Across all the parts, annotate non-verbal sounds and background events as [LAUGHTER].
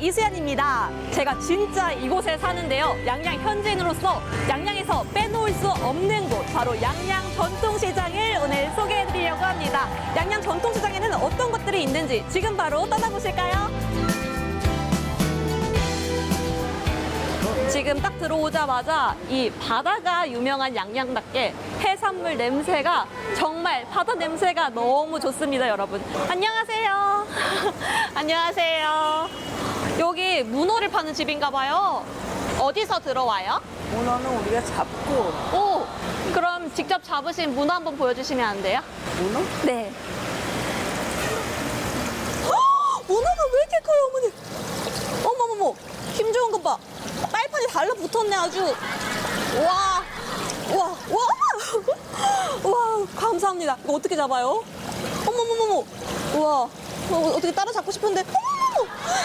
이수연입니다. 제가 진짜 이곳에 사는데요. 양양 현지인으로서 양양에서 빼놓을 수 없는 곳, 바로 양양 전통시장을 오늘 소개해드리려고 합니다. 양양 전통시장에는 어떤 것들이 있는지 지금 바로 떠나보실까요? 지금 딱 들어오자마자 이 바다가 유명한 양양답게 해산물 냄새가 정말 바다 냄새가 너무 좋습니다, 여러분. 안녕하세요. [LAUGHS] 안녕하세요. 여기 문어를 파는 집인가 봐요. 어디서 들어와요? 문어는 우리가 잡고 오, 그럼 직접 잡으신 문어 한번 보여주시면 안 돼요? 문어? 네. 문어가 왜 이렇게 커요, 어머니? 어머머머, 힘 좋은 것 봐. 빨판이 달라붙었네, 아주. 와, 와, 와, [LAUGHS] 와, 감사합니다. 이거 어떻게 잡아요? 어머머머머, 와, 어, 어떻게 따라 잡고 싶은데, 어머머머,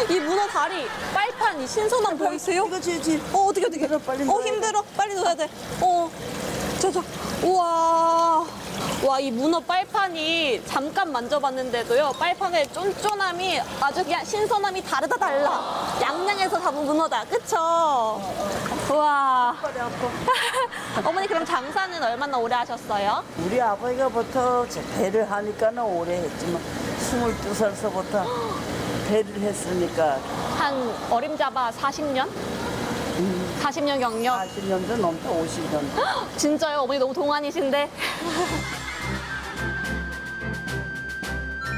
이 문어 다리, 빨판, 이 신선함 보이세요? 이거 지 지. 어, 어떻게, 어떻게. 힘들어, 빨리 어. 힘들어. 빨리 넣어야 돼. 어. 저, 저. 우와. 와, 이 문어 빨판이 잠깐 만져봤는데도요, 빨판의 쫀쫀함이 아주 그냥 신선함이 다르다 달라. 양양에서 잡은 문어다. 그쵸? 우와. [LAUGHS] 어머니, 그럼 장사는 얼마나 오래 하셨어요? 우리 아버지가 부터 저 배를 하니까는 오래 했지만 22살서부터 [GASPS] 배를 했으니까 한 어림잡아 40년? 40년 경력? 40년도 넘다 50년. 진짜요? 어머니 너무 동안이신데? [LAUGHS]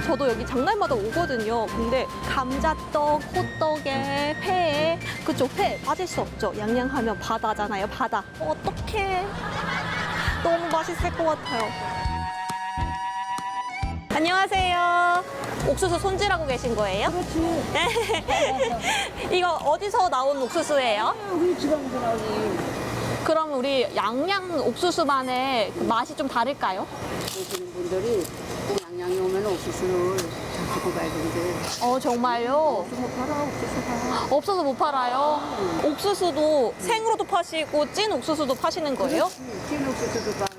저도 여기 장날마다 오거든요. 근데 감자떡, 호떡에 회에 그쪽 회 빠질 수 없죠. 양양하면 바다잖아요. 바다. 어떡해. 너무 맛있을 것 같아요. 안녕하세요. 옥수수 손질하고 계신 거예요? 그렇지. [LAUGHS] 이거 어디서 나온 옥수수예요? 우리 지방에서 나오지. 그럼 우리 양양 옥수수만의 그 맛이 좀 다를까요? 오시는 분들이 꼭 양양에 오면 옥수수를 잡수고 가야 되는데 어 정말요? 옥수수 팔아 옥수수 팔아. 없어서 못 팔아요. 옥수수도 생으로도 파시고 찐 옥수수도 파시는 거예요? 찐 옥수수도 또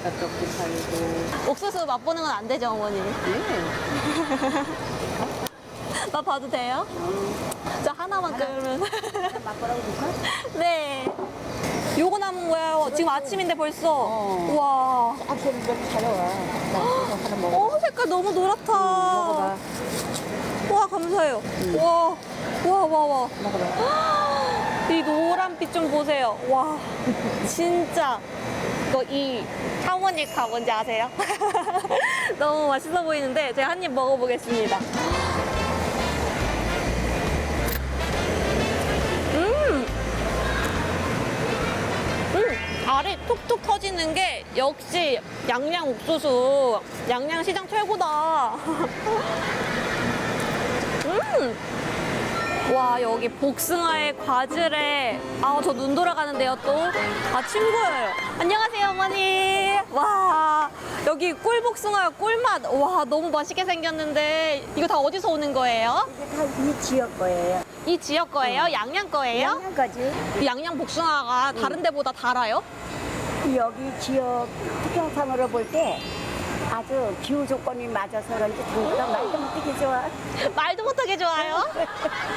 감자 떡도 팔고. 옥수수 맛보는 건 안 되죠, 어머니? 네. [LAUGHS] 맛 봐도 돼요? 저 하나만 끓으면. 맛보라고 줄까? [LAUGHS] 네. 요거 남은 거예요. 지금 아침인데 벌써. 어. 와. 앞서는 좀 사려와. 나 이거 하나 먹어. 어, 색깔 너무 노랗다. 먹어봐. 와, 감사해요. 와. 와, 와, 와. 먹어봐. 이 노란 빛 좀 보세요. 와, [LAUGHS] 진짜. 이거 이 하모니카 뭔지 아세요? [LAUGHS] 너무 맛있어 보이는데 제가 한 입 먹어보겠습니다. 음! 음! 알이 톡톡 터지는 게 역시 양양 옥수수 양양 시장 최고다. [LAUGHS] 음! 와 여기 복숭아에 과즙에 아저 눈 돌아가는데요 또아 친구예요 안녕하세요 어머니 와 여기 꿀복숭아 꿀맛 와 너무 맛있게 생겼는데 이거 다 어디서 오는 거예요? 이게 다이 지역 거예요. 이 지역 거예요? 양양 거예요? 양양 거지. 이 양양 복숭아가 다른 데보다 달아요? 여기 지역 특성상으로 볼 때 아주 기후 조건이 맞아서 그런지 당도가 말도 못하게 좋아. 말도 못하게 좋아요?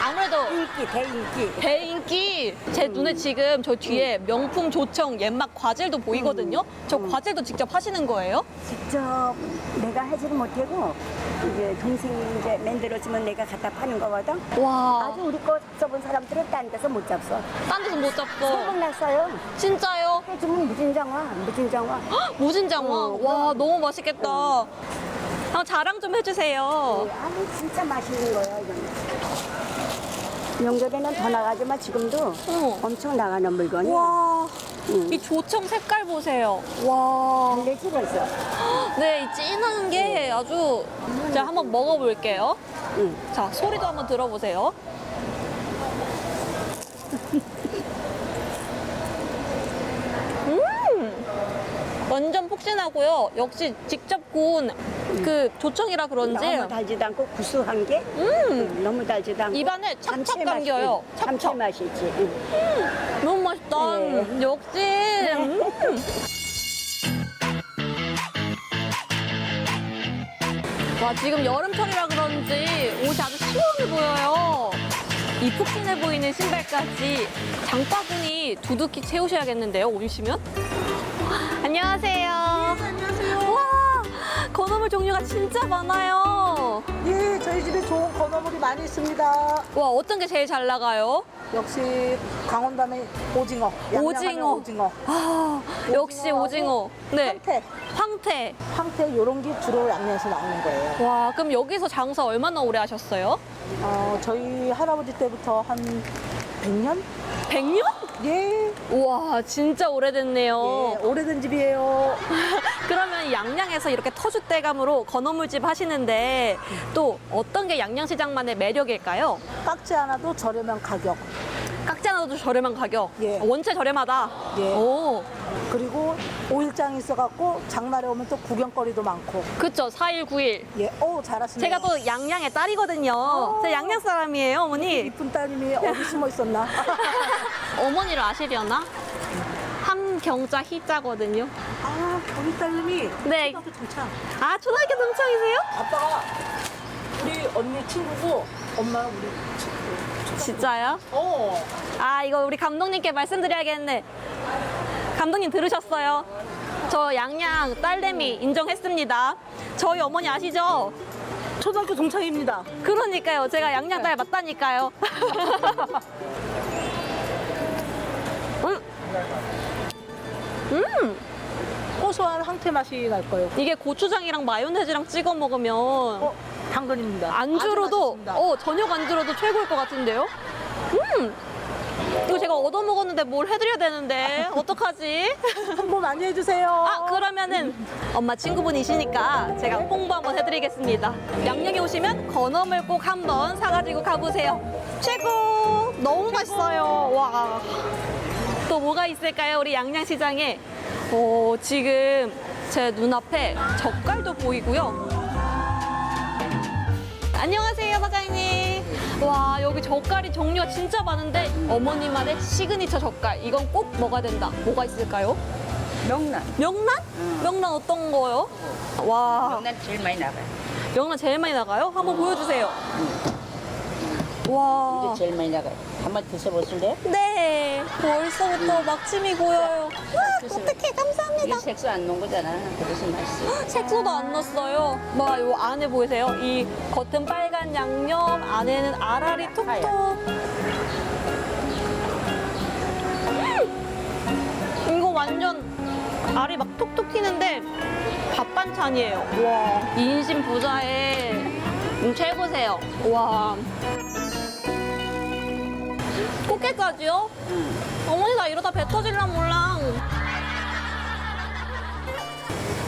아무래도 인기, 대인기. 대인기 제 눈에 지금 저 뒤에 명품 조청 옛맛 과질도 보이거든요 저 과질도 직접 하시는 거예요? 직접 내가 하지는 못하고 이제 동생이 이제 만들어주면 내가 갖다 파는 거거든. 와 아주 우리 거 잡숴본 사람들은 딴 데서 못 잡숴. 딴 데서 못 잡고 소문 났어요. 진짜요? 해주면 무진장화, 무진장화. 무진장어? 어, 와 너무 맛있겠다. 아, 자랑 좀 해주세요. 아니 진짜 맛있는 거야 이건. 명절에는 더 나가지만 지금도 어. 엄청 나가는 물건이야. 와, 응. 이 조청 색깔 보세요. 와, 달래지 벌써. 네, 이 진한 게 아주 제가 한번 먹어볼게요. 응. 자, 소리도 한번 들어보세요. [LAUGHS] 음, 완전 폭신하고요. 역시 직접 구운 그 조청이라 그런지 너무 달지도 않고 구수한 게 음, 너무 달지도 않고 입안에 찹찹 감칠맛이- 감겨요. 응, 찹찹. 감칠맛이 있지. 응. 너무 맛있다. 네. 음, 역시. 음. 와, 지금 여름철이라 그런지 옷이 아주 시원해 보여요. 이 푹신해 보이는 신발까지 장바구니 두둑히 채우셔야겠는데요, 오시면? 안녕하세요. 안녕하세요. 와, 건어물 종류가 진짜 많아요. 예, 저희 집에 좋은 건어물이 많이 있습니다. 와, 어떤 게 제일 잘 나가요? 역시 강원도의 오징어. 오징어. 오징어. 아, 역시 오징어. 네. 황태. 황태. 황태 이런 게 주로 양양에서 나오는 거예요. 와, 그럼 여기서 장사 얼마나 오래 하셨어요? 어, 저희 할아버지 때부터 한 100년? 100년? 예, 우와, 진짜 오래됐네요. 예, 오래된 집이에요. 양양에서 이렇게 터줏대감으로 건어물집 하시는데 또 어떤 게 양양시장만의 매력일까요? 깍지 하나도 저렴한 가격. 깍지 하나도 저렴한 가격. 예. 원체 저렴하다. 예. 오, 그리고 오일장이 있어갖고 장날에 오면 또 구경거리도 많고. 그쵸. 4일, 9일. 예, 오, 잘하시네요. 제가 또 양양의 딸이거든요. 제가 양양 사람이에요, 어머니. 이쁜 따님이 어디 숨어 있었나? [LAUGHS] 어머니를 아시려나? 함경자 희자거든요. 아, 우리 딸님이 네. 초등학교 동창. 아, 초등학교 동창이세요? 아빠가 우리 언니 친구고 엄마가 우리 친구. 진짜요? 어. 아, 이거 우리 감독님께 말씀드려야겠네. 감독님 들으셨어요? 저 양양 딸내미 인정했습니다. 저희 어머니 아시죠? 초등학교 동창입니다. 그러니까요. 제가 양양 딸 맞다니까요. [LAUGHS] 음, 음, 고소한 황태 맛이 날 거예요. 이게 고추장이랑 마요네즈랑 찍어 먹으면 어, 당근입니다. 안주로도 아주 맛있습니다. 어 저녁 안주로도 최고일 것 같은데요. 음, 이거 제가 얻어 먹었는데 뭘 해드려야 되는데 어떡하지? [LAUGHS] 홍보 많이 해주세요. 아 그러면은 엄마 친구분이시니까 제가 홍보 한번 해드리겠습니다. 양양에 오시면 건어물 꼭 한번 사가지고 가보세요. 최고! 너무 맛있어요. 와. 또 뭐가 있을까요? 우리 양양시장에 어, 지금 제 눈앞에 젓갈도 보이고요. 안녕하세요 사장님. 와 여기 젓갈이 종류가 진짜 많은데 어머니만의 시그니처 젓갈 이건 꼭 먹어야 된다. 뭐가 있을까요? 명란. 명란? 명란 어떤 거요? 와, 명란 제일 많이 나가요. 명란 제일 많이 나가요? 한번 보여주세요. 와, 이게 제일 많이 나가요. 한번 드셔보실래요? 네, 벌써부터 막침이 고여요. 와, 어떡해, 감사합니다. 색소 안 넣은 거잖아. 그래서 맛있어. 색소도 안 넣었어요. 와, 요 안에 보이세요? 이 겉은 빨간 양념, 안에는 알알이 톡톡. 음! 이거 완전 알이 막 톡톡 튀는데 밥 반찬이에요. 와, 인심 부자의 음, 최고세요. 와. 꽃게까지요? 어머니 나 이러다 배 터질라 몰라.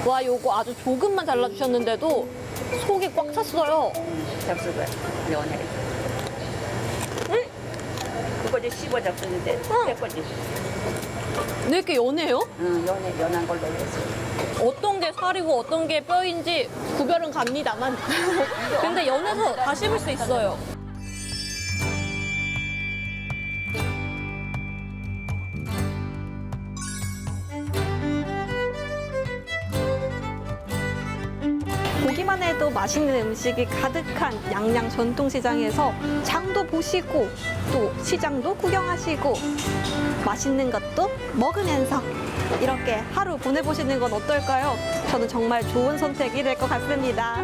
와 요거 아주 조금만 잘라주셨는데도 속이 꽉 찼어요. 잡수가 연해. 응? 그거 이제 씹어 잡수는데 응. 내 거지. 왜 이렇게 연해요? 응, 연해 연한 걸로 해서. 어떤 게 살이고 어떤 게 뼈인지 구별은 갑니다만 [LAUGHS] 근데 연해서 다 씹을 수 있어요. 해도 맛있는 음식이 가득한 양양 전통시장에서 장도 보시고 또 시장도 구경하시고 맛있는 것도 먹으면서 이렇게 하루 보내보시는 건 어떨까요? 저는 정말 좋은 선택이 될 것 같습니다.